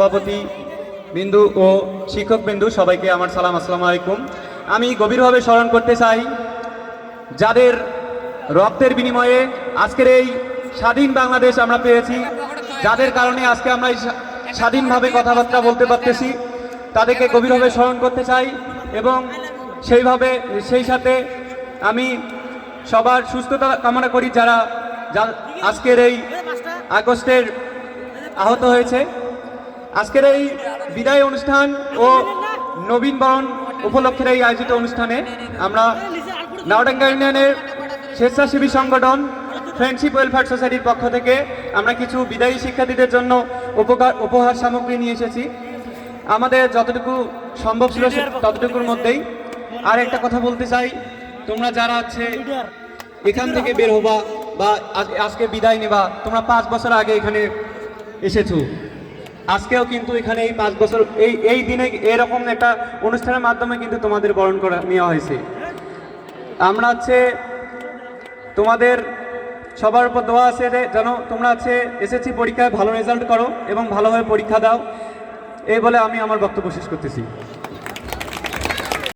সভাপতি বিন্দু ও শিক্ষক বিন্দু, সবাইকে আমার সালাম, আসসালামু আলাইকুম। আমি গভীরভাবে স্মরণ করতে চাই, যাদের রক্তের বিনিময়ে আজকের এই স্বাধীন বাংলাদেশ আমরা পেয়েছি, যাদের কারণে আজকে আমরা স্বাধীনভাবে কথাবার্তা বলতে পারতেছি, তাদেরকে গভীরভাবে স্মরণ করতে চাই এবং সেইভাবে, সেই সাথে আমি সবার সুস্থতা কামনা করি যারা আজকের এই আগস্টের আহত হয়েছে। আজকের এই বিদায় অনুষ্ঠান ও নবীন বরণ উপলক্ষের এই আয়োজিত অনুষ্ঠানে আমরা নাওডাঙ্গা ইউনিয়নের স্বেচ্ছাসেবী সংগঠন ফ্রেন্ডশিপ ওয়েলফেয়ার সোসাইটির পক্ষ থেকে আমরা কিছু বিদায়ী শিক্ষার্থীদের জন্য উপকার, উপহার সামগ্রী নিয়ে এসেছি। আমাদের যতটুকু সম্ভব ছিল ততটুকুর মধ্যেই। আর একটা কথা বলতে চাই, তোমরা যারা আছে, এখান থেকে বের হবা বা আজ- আজকে বিদায় নেবা। তোমরা পাঁচ বছর আগে এখানে এসেছ। আজকেও কিন্তু এখানে এই পাঁচ বছর, এই এই দিনে এরকম একটা অনুষ্ঠানের মাধ্যমে কিন্তু তোমাদের বরণ করা, নেওয়া হয়েছে। আমরা হচ্ছে তোমাদের সবার উপর দোয়া আছে যেন তোমরা আছে এসএসসি পরীক্ষায় ভালো রেজাল্ট করো এবং ভালোভাবে পরীক্ষা দাও। এই বলে আমি আমার বক্তব্য শেষ করতেছি।